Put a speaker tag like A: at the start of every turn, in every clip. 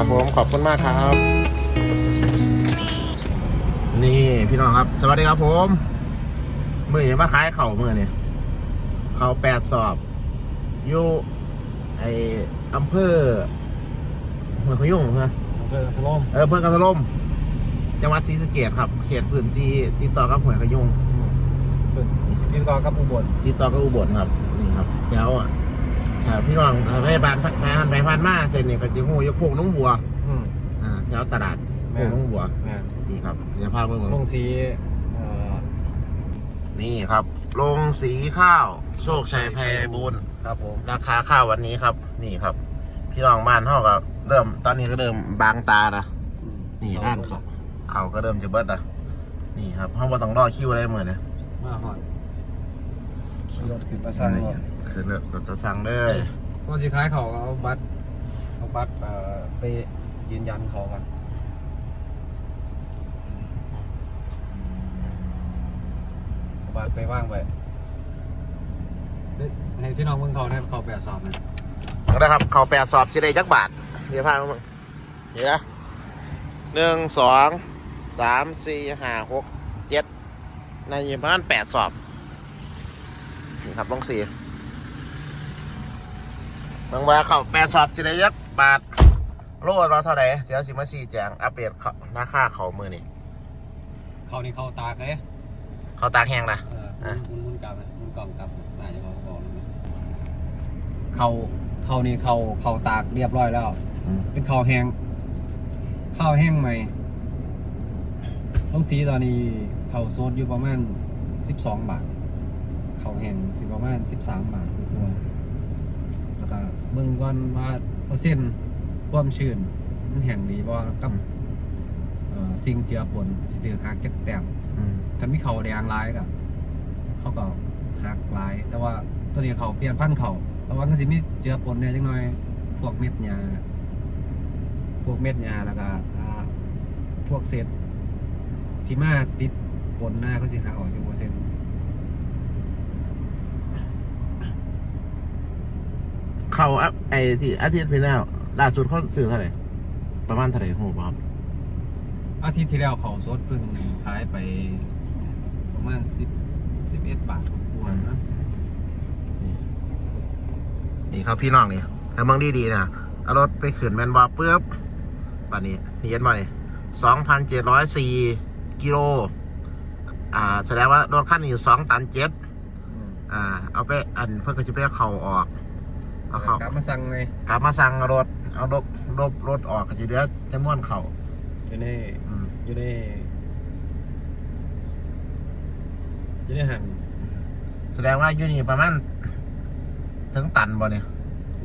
A: ครับผมขอบคุณมากครับ นี่พี่น้องครับ สวัสดีครับผมมือเห็นมาขายเข่าวมือเนี่ยเข่าวแปดสอบอยู่ไออำเภอเมืองขยุ่งเหรอ
B: อำเภอพะโล้ม
A: เอออำเภอกระทะลมจังหวัดศรีสะเกษครับเขตพื้นที่ติดต่อกับห้วยขยุ่ง
B: ติดต่อกับอุบล
A: ติดต่อกับอุบลครับนี่ครับแถว อะแถวพี่น้องพยาบาลพันไปพันมาเส้นนี่ก็จะหูยกโค้งน้องบัว
B: อืม
A: อ่าแถวตลาดโค้งน้องบัว
B: แม่น
A: นี่ครับเดี๋ยวพาไปเมือง
B: ลงสีเอ่อ
A: นี่ครับโรงสีข้าวโชคชัยไพบูลย์
B: ครับผม
A: ราคาข้าววันนี้ครับ นี่ครับ พี่น้องบ้านเท่ากับเริ่มตอนนี้ก็เริ่มบางตาละนี่ด้านเขาเขาก็เริ่มจะเบิดละนี่ครับเพราะว่าต้องรอคิวอะไรเหมือนเนี่ย
B: มาหอดขี่รถขึ้นประสังก่อน
A: คือรถจะสั่งเลย
B: ก่อนสิขายเขาเอาบัตรเอาบัตรเอ่อไปยืนยันเขากันเอาบัตรไปว่างไว้เด้ให้พี่น้องเมืองทองได้เขาแปดสอบนะ
A: นะครับ เขาแปดสอบสิได้จักบาทเดี๋ยวพาไปเมืองเดี๋ยวนะหนึ่งสองสามสี่ห้าหกเจ็ดในยี่ประมาณแปดสอบนี่ครับลงสี่ บางว่าเขาแปดสอบสิได้ยักบาทโลเราเท่าไหร่เดี๋ยวสิมาสี่แจงอัปเดตเขาราคาเขามือนี่
B: เขานี่เขาตากเลย
A: เขาตากแห้งนะ
B: เออ
A: อะ
B: มุนมุนกลับนะมุนกล่องกลับน่าจะบอกบอกแล้วนะเขาเขานี่เขาเขาตากเรียบร้อยแล้ว
A: อืม
B: เป็นข้าวแห้งข้าวแห้งใหม่ต้องสีตอนนี้ข้าวโซดอยู่ประมาณสิบสองบาทข้าวแห้งสิประมาณสิบสามบาทรวมแล้ว ก็เบิ่งก่อนว่าเปอร์เซ็นต์ความชื้นมันแห้งดีบ่กับเอ่อสิ่งเจือปนสิถือหักจักแต้ม
A: อืม
B: ถ้ามีเขาแดงลายก็เขาก็หักลาย แต่ว่าตัวนี้เขาเปลี่ยนพันธุ์เขาแต่ว่าก็สิมีเจือปนเนี่ยจังหน่อย พวกเม็ดหญ้าพวกเม็ดหญ้าแล้วก็อ่าพวกเศษที่มาติดปนหน้าเขาสิหักออกจากเปอร์เซ็นต์
A: เขาอะไอ้ที่อาทิตย์ที่แล้วล่าสุดเขาซื้อเท่าไหร่ประมาณเท่าไหร่โหครับ
B: อาทิตย์ที่แล้วเขาสดเพิ่งขายไปประมาณสิบสิบเอ็ดบาทกว่าๆนะ
A: นี่ครับพี่น้องนี่ถ้าเมืองดีๆนะเอารถไปขืนแมนวาปุ๊บป่านนี้นี่เย็นมาเนี่ยสองพันเจ็ดร้อยสี่กิโล อ่า แสดงว่ารถคันนี้สองตันเจ็ดอ่า เอาไปอันเพื่อก็จะไปเอาเข่าออก เอาเขา
B: กลับมาสั่งเลย
A: กลับมาสั่งรถ เอารถรถรถออกก็จะเหลือจำนวนเข่า
B: อยู่ใน
A: อืม
B: อยู่ในอยู่ในหัน
A: แสดงว่าอยู่นี่ประมาณถึงตันบ่เนี่ย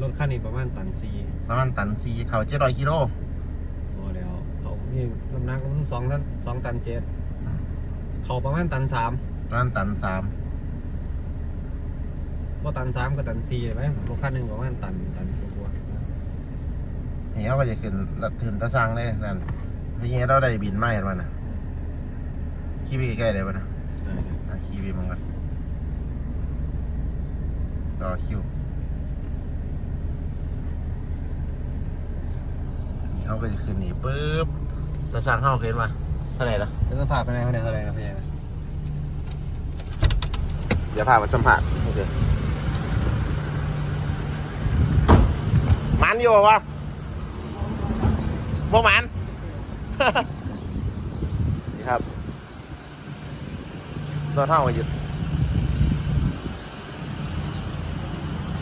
B: รถคันนี้ประมาณตันซี
A: ประมาณตันสี่เข่าเจ็ดร้อยกิโล
B: พอแล้ว เขานี่น้ำหนักมันสองตันสองตันเจ็ดเขาประมาณตันสาม
A: ประมาณตันสาม
B: ว่าตันสามกับตันสี่ไหมรถคันหนึ่งประมาณตันตันกว่า
A: นี่เขาก็จะขึ้นขึ้นตะสังเลยนั่นพี่เงี้ยเราได้บินไม่เห็นมันนะขี่ไปใกล้ๆเลยมันนะ
B: ๆได้
A: อะขี่ไปมันกันรอคิวนี่เขาก็จะขึ้นนี่ปุ๊บตะสังเข้าขึ้นมาเท่าไหร่ละ
B: เป็นสภาพเป็นไงเป็นไงเท่าไหร่ครับพี่
A: เดี๋ยวพามาสัมผัสโอเค มันอยู่วะพวกมันนี่ครับรถเท่ากันอยู่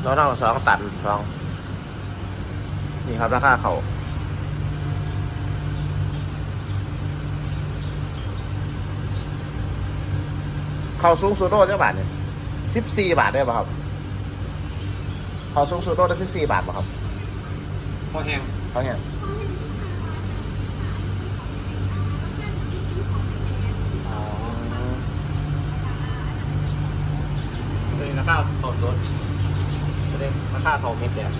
A: รถเท่าสองตันสองนี่ครับ ราคาเขาเขาสูงสุดโลเท่าบาทเนี่ยสิบสี่บาทได้ป่ะครับเขาสูงสุดโลได้สิบสี่บาทป่ะครับ
B: พอแห้ง
A: เขาเนี่ย
B: อ๋อตัวนี้ราคาเขาสดตัวนี้ราคาเขาเม็ดแดง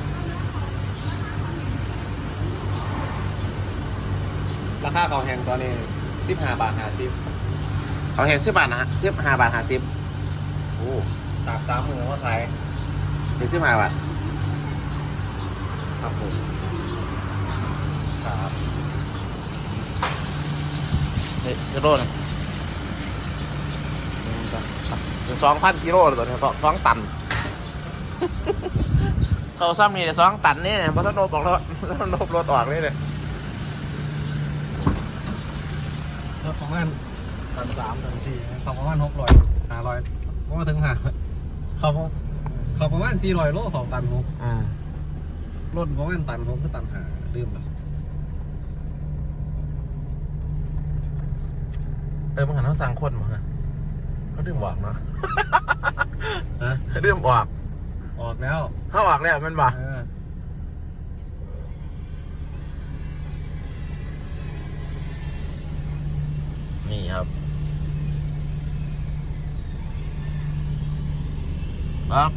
B: ราคาเขาแห้งตอนนี้สิบห้าบาทห้าสิบ
A: เขาเห็นสิบบาทนะฮะสิบห้าบาทห้าสิบโอ้
B: ตากสามมือว่าไทย
A: เป็นสิบห้าบาท
B: ครับผม
A: คเฮ้ยกิโลนะสองพันกิโลเลยตัวนี้สองสองตัน เขาซ้ำนี่เนี่ยสองตันนี่เนี่ยเพราะถ้าโดนบอกแล้วถ้าโดนรถออกนี่เลย
B: รถประมาณตันสามตันสี่เขาประมาณหกร้อยห้าร้อยก็มาถึงห้าเขาเขาประมาณสี่ร้อยโลเขาตันหก
A: อืม
B: รถประมาณตันหกก็ตันห้าลืมละ
A: เออมึงหันเขาสั่งคนมาฮะเขาดื่มออกเนาะ
B: ฮะ
A: ดื่มออก
B: ออกแล้ว
A: เขาออกแล้วแมันบ่
B: เออ
A: นี่ครับครับ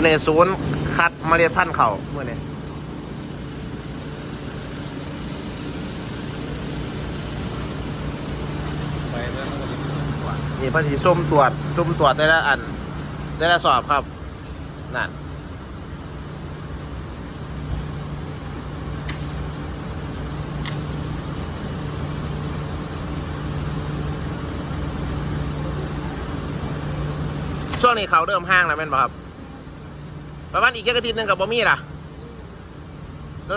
A: ตัวนี้ศูนย์คัดเมล็ดพันธุ์เขาเมื่อนี้
B: ไปแล้วมันก็จะไปส่งกว่า
A: นี่ภาษีส้มตรวจส้มตรวจได้ละอัน ได้ละสอบครับ นั่นช่วงนี้เขาเริ่มห้างแล้วแม่นบ่ครับ ประมาณอีกแค่อาทิตย์หนึงกับบ่มีล่ะ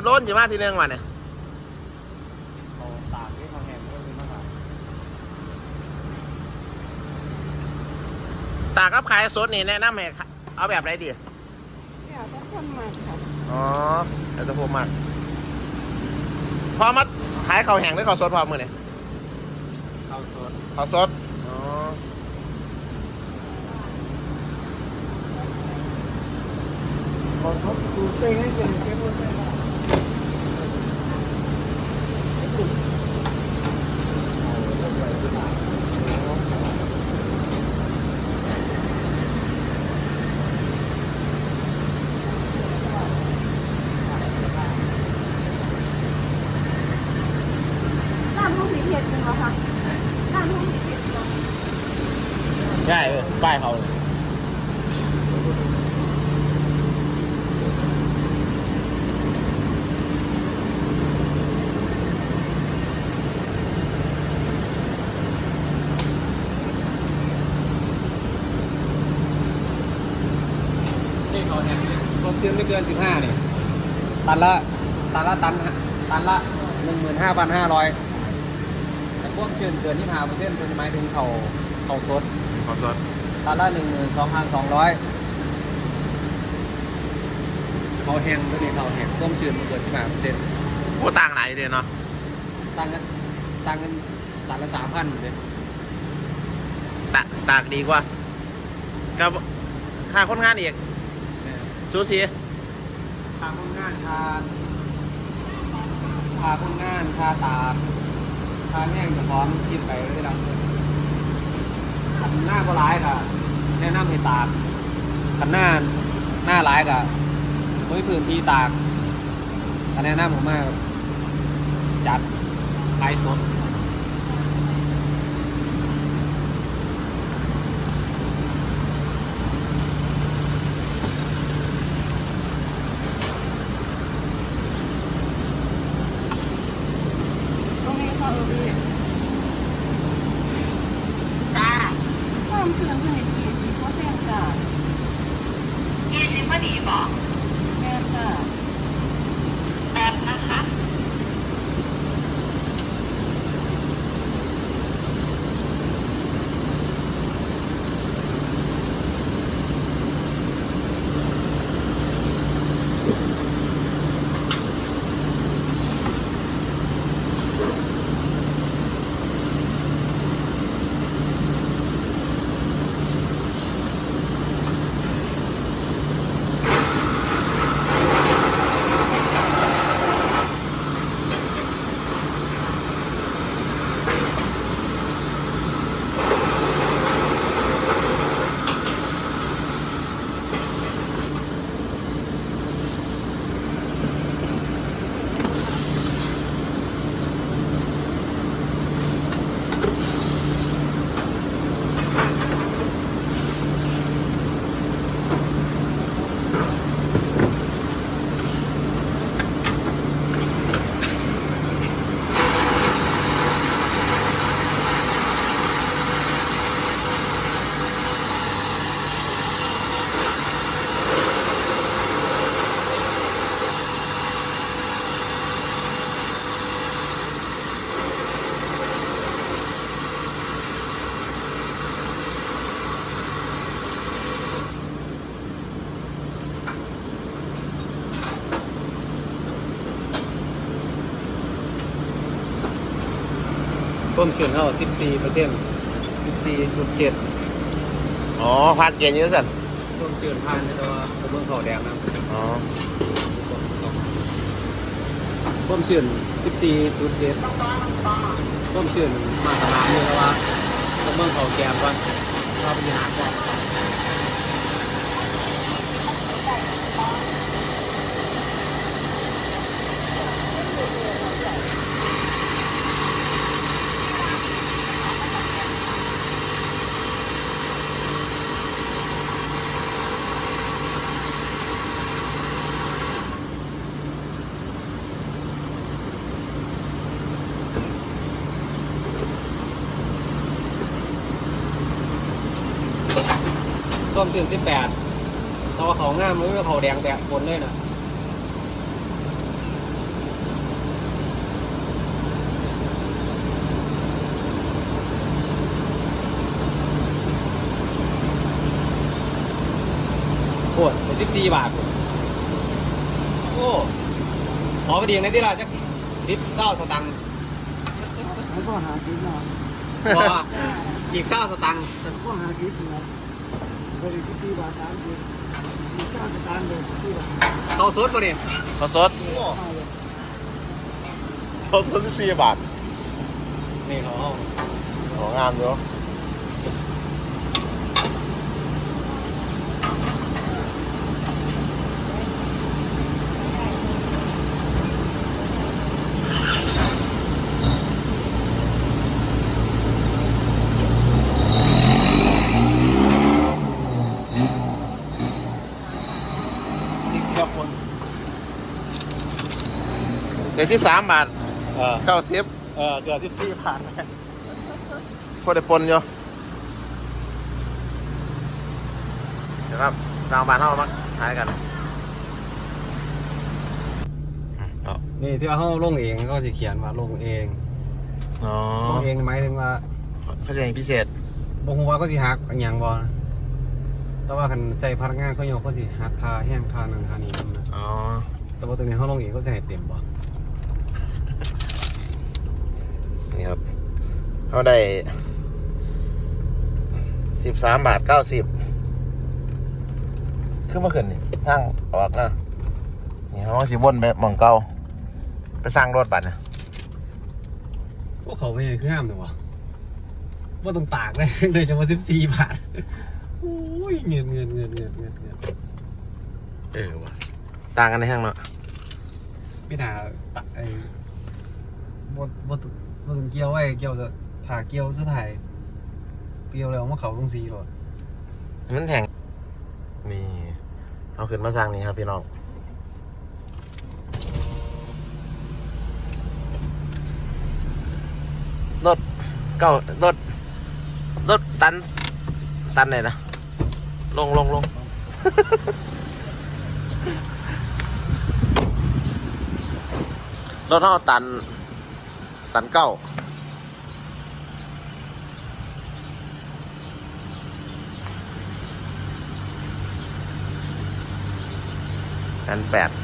A: โดนๆอยู่มาทีหนึงวันเนี่ย
B: เขาตากที่เขาแห้งก็เลยมาตาก
A: ตากับขายสดนี่แนะนำให้เอาแบบไหนดี
C: เนี่ยก็คนมาค่ะ
A: อ๋อแต่จะพูดมากพอมาขายข้าวแห้งหรือข้าวสดพร้อมมือเนี่ย
B: ข้าวสด
A: ข้าวสด อ๋อ
C: ขอเขาดูเต้ให้เก่งเก่งหมดเลยค่ะ ร้านห้องสีเผ็ดจริงเหรอคะร้านห้องสีเผ็ดจริงเหรอ
A: ใช่เออป้ายเขาเลย
B: นี่เขาแห้งนี่รถเชื่อมไม่เกินสิบห้านี่ตันละตันละตันตันละหนึ่งหมื่นห้าพันห้าร้อยแต่พวกเชื่อมเกินที่ห้าเปอร์เซ็นต์เป็นหมายถึงเขาเขาสด
A: ข้าวสด
B: ตันละหนึ่งหมื่นสองพันสองร้อยเขาแห้งตัวนี้เขาแห้งต้มชื่นมันเกินสิบห้าเปอร์เซ็นต์
A: โอ้ต่างไหนเดียเนาะ
B: ต่างกันต่างกันตันละสามพันเลย
A: ตาตากดีกว่ากับค่าคนงานอีกซูซีา
B: งคนงานทานทาคนงานทาตากาแห้งจะพร้อมคิดไปเรื่อยๆขันหน้าก็ร้ายค่ะแนะนำให้ตากขันหน้าหน้าร้ายกับไม่พื้นที่ตากแนะนำผมมากจัดขายสด
C: ตรงนี้ค่ะเออพี่จ้าความเชื่อมคือกี่สิบเปอร์เซ็นต์จ้า
D: ยี่สิ ค
B: วามชื้นเท่าสิบสี่เปอร์เซ็นต์สิบสี่จุดเจ็ด
A: อ๋อผ่านเกณฑ์อยืดสัน
B: ความชื้นผ่านในตัวตัวเมืองเขาแดงนะ
A: อ๋อ
B: ความชื้นสิบสี่จุดเจ็ดความชื้นมาตรฐานเลยแล้วว่าตัวเมืองเขาแกมก่อนเราไปหาก่อน มชื้นสิบแปดตัวเขาง่ามมือเขาแดงแบบคนเลยนะโอ้ยสิบสี่บาท โอ้ขอไปดีในที่ละจักสิบเศร้าสตังค์
C: แล้วก็หาซื้อมา
B: เพราะว่าอีกเศร้าสตังค์
C: แต่ก็หาซื้อมา บริษัทที่บาทสามสิบมีเจ้าสตางค์เลยที่บาท
B: เขาสดป่ะเนี่ย
A: สดสด
C: ห้าเลย
A: สดสดสี่บาท
B: นี่เขาเอา
A: ของงามอยู่
B: สิบเกือบคน
A: เจ็ดสิบสามบาท
B: เออ
A: เก้าสิบ
B: เออเกือบสิบสี่พัน
A: พอได้ปนอยู่เดี๋ยวครับรางบานเท่ามาขายกันอ๋อ
B: นี่ที่เขาลงเองก็สิเขียนว่าลงเอง
A: อ๋อ
B: ลงเองหมายถึงว่า
A: เขาจะให้พิเศษ
B: บ่ฮู้ว่าก็สิหักอนหยังบ่นะแต่ว่าคันใส่พนักงานเขาโยกเขาสิหักค่าแห้งค่านั้นค่านี้นำนะ
A: อ๋อ
B: แต่ว่าตัวนี้เขาลงเองเขาสิให้เต็มบ่
A: นี่ครับเขาได้สิบสามบาทเก้าสิบขึ้นมาขึ้นนี่ทางออกนะนี่เขาสิวนไปหมองเก่าไปสร้างรถบัตรนะ
B: พวกเขาเป็นยังคือห้ามจังวะบ่ต้องตากเลยเลยจะมา14บาทโอ้ยเงินเงินเงินเงินเงินเงิน
A: เออว่ะต่างกันในห้างเนาะ
B: ไม่น่าตะไอ้บ่บ่ต้ องบ่องเกี่ยวไว้เกี่ยวจะผ่าเกี่ยวสุดท้ายเกี่ยวแล้วมาเขาลงสีโลด
A: มันแทงนี่เอาขึ้นมาสร้างนี้ครับพี่น้องรถเก้ารถรถตัน ตันไหนนะลงลงลงรถเท่าตัน ตันเก้าตันแปด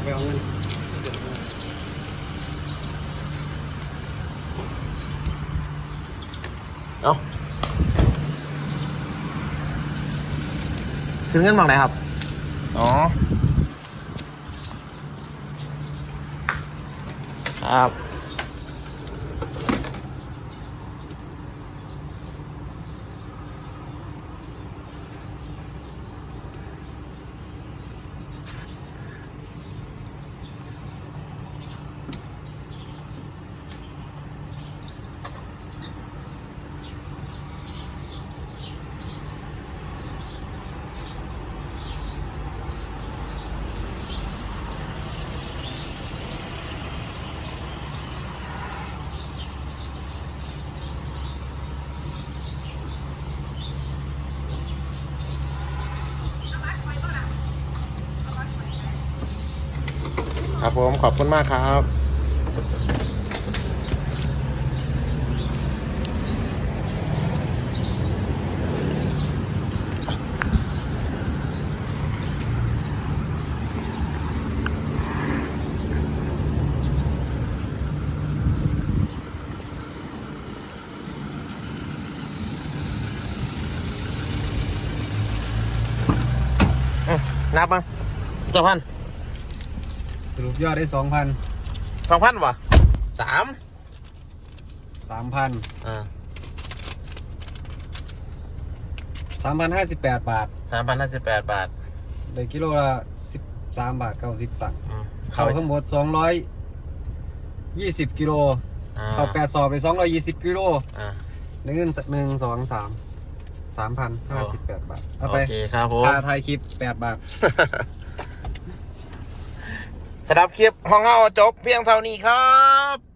B: ไปไปเอาเงิน
A: เอาขึ้นเงินบังไหนครับ อ๋อ ครับ ผมขอบคุณมากครับนับมั้งเจ้าพัน
B: สรุปยอดได้สองพัน
A: สองพันวะสาม
B: สามพัน
A: อ่า
B: สามพันห้าสิบแปดบาท
A: สามพันห้าสิบแปดบาท
B: ได้กิโลละสิบสามบาทเก้าสิบตังค์
A: อืม
B: เข้าทั้งหมดสองร้อยยี่สิบกิโล
A: อ่า
B: เข้าแปดสอบไปสองร้อยยี่สิบกิโล
A: อ่า
B: หนึ่งหนึ่งสองสามสามพันห้าสิบแปดบาท เอา
A: โอ
B: ไป
A: เคครับผม
B: ค่าถ่ายคลิปแปดบาท
A: ครับคลิปห้องเฮาจบเพียงเท่านี้ครับ